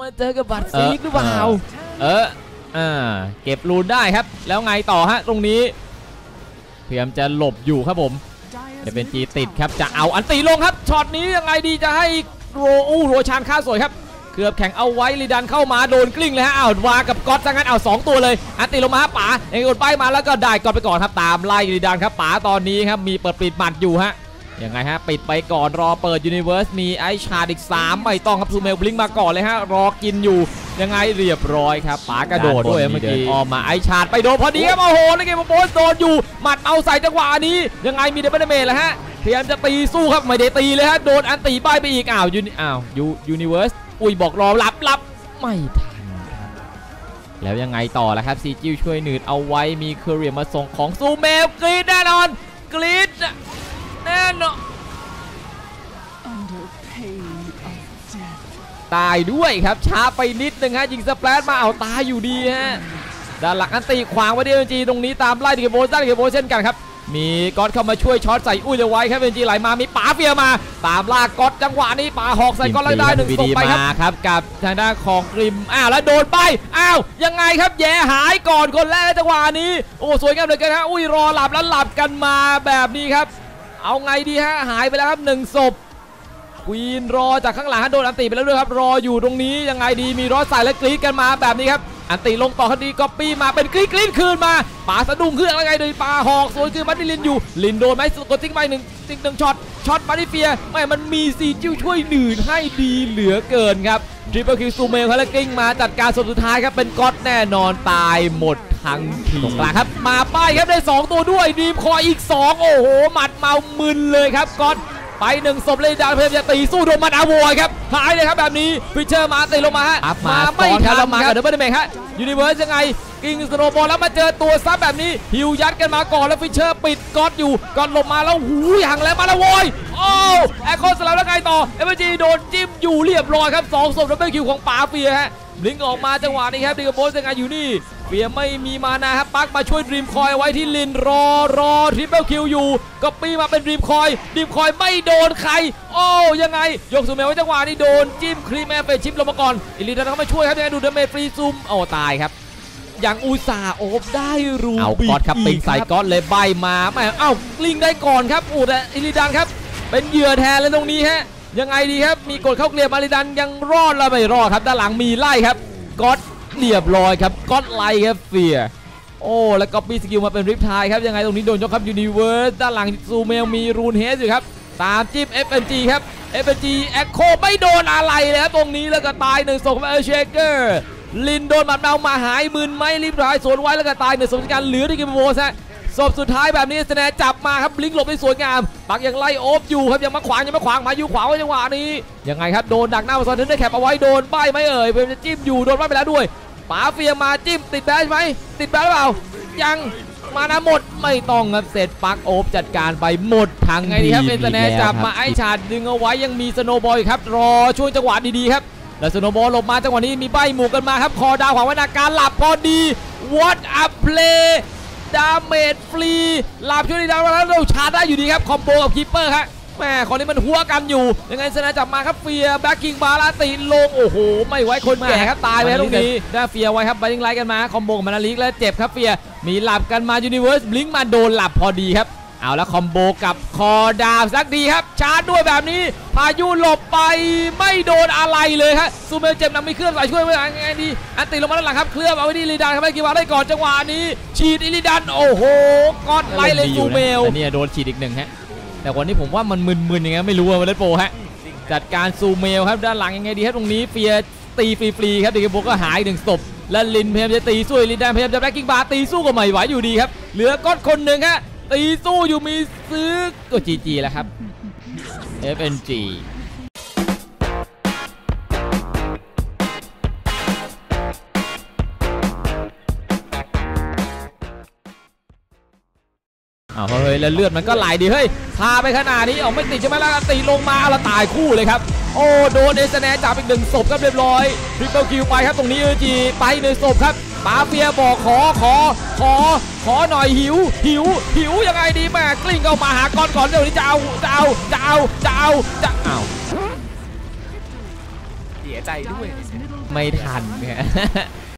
มาเจอกับบัตรซีกหรือเปล่าเอออ่าเก็บรูนได้ครับ แล้วไงต่อฮะตรงนี้พยายามจะหลบอยู่ครับผมเอเป็นจีติดครับจะเอาอันตีลงครับช็อตนี้ยังไงดีจะให้โรอู้โรชานค่าสวยครับเกือบแข่งเอาไว้ลีดันเข้ามาโดนกลิ้งเลยฮะอ้าววากับก๊อตซะงั้นเอาสองตัวเลย อันตีลงมาฮะป๋าเองกดป้ายมาแล้วก็ได้ก๊อตไปก่อนครับตามไล่ลีดันครับป๋าตอนนี้ครับมีเปิดปิดหมัดอยู่ฮะ ยังไงฮะ ปิดไปก่อนรอเปิดยูนิเว r ร์สมีไอชาร์ดอีก 3 ไม่ต้องครับซูเมลบลิงก์มาก่อนเลยฮะ รอกินอยู่ยังไงเรียบร้อยครับป๋ากระโดดด้วยเมื่อกี้ออกมาไอชาร์ดไปโดนพอดีครับโอ้โหแล้วเกมโบสโดนอยู่หมัดเอาใส่จังหวะนี้ ยังไงมีเดบันเมทแล้วฮะพยายามจะตีสู้ครับไม่ได้ตีเลยฮะโดนอันตีป้ายไปอีกอ้าวยูนิอ้าวยูยูนิเว r ร์สอุ้ยบอกรอรับรับไม่ทันครับแล้วยังไงต่อล่ะครับซีจิวช่วยหนืดเอาไว้มีเคอเรียมาส่งของซูเมลกรีดแน่นอนกรีด แน่นอน under pain of death. ตายด้วยครับช้าไปนิดนึงฮะยิงสเปรดมาเอาตายอยู่ดีฮะด้านหลังอันตีขวางไว้ดีเอ็นจีตรงนี้ตามไล่ดิเกโบสได้ดิเกโบสเช่นกันครับมีก๊อตเข้ามาช่วยช็อตใส่อุ้ยเอาไว้ครับเอ็นจีไหลมามีป๋าเฟียมา ตามลากก๊อตจังหวะนี้ป๋าหอกใส่ก๊อตแล้วได้หนึ่งศพไปครับครับกับทางด้านของกริมอ้าวแล้วโดนไปอ้าวยังไงครับแย่หายก่อนคนแรกจังหวะนี้โอ้สวยงามเหลือเกินฮะอุ้ยรอหลับแล้วหลับกันมาแบบนี้ครับ เอาไงดีฮะหายไปแล้วครับหนึ่งศพควีนรอจากข้างหลังฮะโดนอันติไปแล้วด้วยครับรออยู่ตรงนี้ยังไงดีมีรอสใส่และกรีดกันมาแบบนี้ครับอันติลงต่อคดีก๊อปปี้มาเป็นกรีดกรีดคืนมาป่าสะดุ้งเครื่องแล้วไงโดยป่าหอกสวยคือมันดิลินอยู่ ลินโดนไหมกดทิ้งไปหนึ่งทิ้งหนึ่งช็อตช็อตมาดิเฟียไม่มันมีซีจิ้วช่วยหนืดให้ดีเหลือเกินครับ ทริปเปิลคิวซูเมลครับแล้วกลิ้งมาจัดการศพสุดท้ายครับเป็นก๊อตแน่นอนตายหมดทั้งทีตรงกลางครับ มาป้ายครับได้สองตัวด้วยดีมคอยอีกสองโอ้โห หมัดเมามึนเลยครับก๊อตไปหนึ่งศพเลยดาวพยายามจะตีสู้โดนมันอาวอยครับหายเลยครับแบบนี้ฟิชเชอร์มาตีลงมาฮะอัพมาไม่ซ้อนครัทับนแล้วมามากักับบเด Double บิวต์เมกฮะยูนิเวิร์สยังไง กิงสโนบอลแล้วมาเจอตัวซับแบบนี้ ฮิวยัดกันมาก่อนแล้วฟิชเชอร์ปิดก๊อตอยู่ก๊อตหลบมาแล้วหูยหังแล้วมาแล้วโวยโอ้แอคโคสลับแล้วไงต่อเอเมจีโดนจิ้มอยู่เรียบร้อยครับสองศพดับเบิลคิวของป๋าเฟียฮะลิงออกมาจังหวะนี้ครับดีกับโบสยังไงอยู่นี่เฟียไม่มีมานาครับปักมาช่วยดรีมคอยไว้ที่ลินรอรอทริปเปิลคิวอยู่ก็ปีมาเป็นดรีมคอยดรีมคอยไม่โดนใคร โอ้ยังไง ยกสูเมลไว้จังหวะนี้โดนจิ้มครีมแอร์เฟชิปลงมาก่อนอิลิดันเข้ามาช่วยครับยังไงดูดเมจฟรีซูมโอ้ตายครับ อย่างอุตส่าห์โอบได้รูเอาบิก๊อตครับกปิงใส่ครับก๊อตเลยใบมาแม่เอ้าลิงได้ก่อนครับอูแต่อิลิดันครับ เป็นเหยื่อแทนเลยตรงนี้ฮะยังไงดีครับมีกดเข้าเกลียบมาริดันยังรอดแล้วไม่รอดครับด้านหลังมีไล่ครับก๊อตเรียบร้อยครับก๊อตไล่ครับเฟียโอ้แล้วก็ปีสกิลมาเป็นริปทายครับยังไงตรงนี้โดนยกครับยูนิเวิร์สด้านหลังซูเมลมีรูนเฮสอยู่ครับตามจิ้ม FNG ครับ FNG แอคโคไม่โดนอะไรเลยครับตรงนี้แล้วก็ตายหนึ่งศพของเอลเชเกอร์ ลินโดนหมัดเมามาหายมึนไหมริปทายสวนไว้แล้วก็ตายหนึ่งศพจาการเหลือที่กิมโวสฮะศพสุดท้ายแบบนี้สแนจับมาครับบลิงหลบได้สวยงามปักยังไล่โอบอยู่ครับยังมาขวางยังมาขวางมาอยู่ขวางไว้จังหวะนี้ยังไงครับโดนดักหน้ามาซอนนึงได้แคปเอาไว้โดนป้ายไหมเอ่ยเพื่อจะจิ้มอยู่โดนป้ายไปแล้วด้วยป๋าเฟียมาจิ้มติดแบชไหมติดแบชหรือเปล่ายังมานะหมดไม่ต้องครับเสร็จปักโอบจัดการไปหมดทั้งไงดีครับเป็นสแนแล้วจับครับมาไอชาดดึงเอาไว้ยังมีสโนบอยครับรอช่วงจังหวะดีๆครับ แล้วสโนบอลหลบมาจังหวะนี้มีใบหมู่กันมาครับ คอดาวขวางไว้นาการหลับพอดี what a play ดาเมจฟรีหลับช่วยดีดาวแล้วเราชาร์จได้อยู่ดีครับ คอมโบกับคีปเปอร์ครับแม่คนนี้มันหัวกันอยู่ ยังไงสนาจับมาครับเฟียแบ็กกิ้งบาลาติลง โอ้โห ไม่ไว้คนแก่ครับตายไปแล้วตรงนี้ได้เฟียไว้ครับไปยิงไล่กันมา คอมโบกับมานาลิกแล้วเจ็บครับเฟียมีหลับกันมายูนิเวิร์สบลิงมาโดนหลับพอดีครับ เอาแล้วคอมโบกับคอดาวสักดีครับ ชาร์จด้วยแบบนี้ พายุหลบไปไม่โดนอะไรเลยครับซูเมลเจ็บหนักมีเครื่องใส่ช่วยไว้ยังไงดี อันติลงมาด้านหลังครับ เคลื่อนเอาไว้ที่ลิดันครับไม่กี่วาได้ก่อนจังหวะนี้ ฉีดอิลิดันโอ้โหก้อนไล่เลยซูเมลอันนี้โดนฉีดอีกหนึ่งฮะแต่วันนี้ผมว่ามันมึนๆยังไงไม่รู้อะวันเล่นโปรฮะจัดการซูเมลครับด้านหลังยังไงดีครับตรงนี้เฟียตีฟรีๆครับเด็กโบก็หายหนึ่งศพและลินพยายามจะตีสู้ลินได้พยายามจะแบ็กกิ้งบาร์ตีสู้ก็ไม่ไหวอยู่ดีครับเหลือก้อนคนหนึ่งฮะ ตีสู้อยู่มีซื้อก็จีจีแล้วครับ FNG อ้าเฮ้ยแล้วเลือดมันก็ไหลดีเฮ้ยพาไปขนาดนี้ออกไม่ติดใช่ไหมล้วตีลงมาเอาละตายคู่เลยครับ โอ้โดนเอสแนจับอีกหนึ่งศพครับเรียบร้อยทริปเปิลคิวไปครับตรงนี้เอจีไปหนึ่งศพครับปาเฟียบอกขอขอขอขอหน่อยหิว หิว หิวยังไงดีแม่กลิ้งเข้ามาหาก้อนก่อนเดี๋ยวนี้จะเอาจะเอาจะเอาจะเอาจะเอาเสียใจด้วย Dyer's middle ไม่ barracks ทัน are under เนี่ย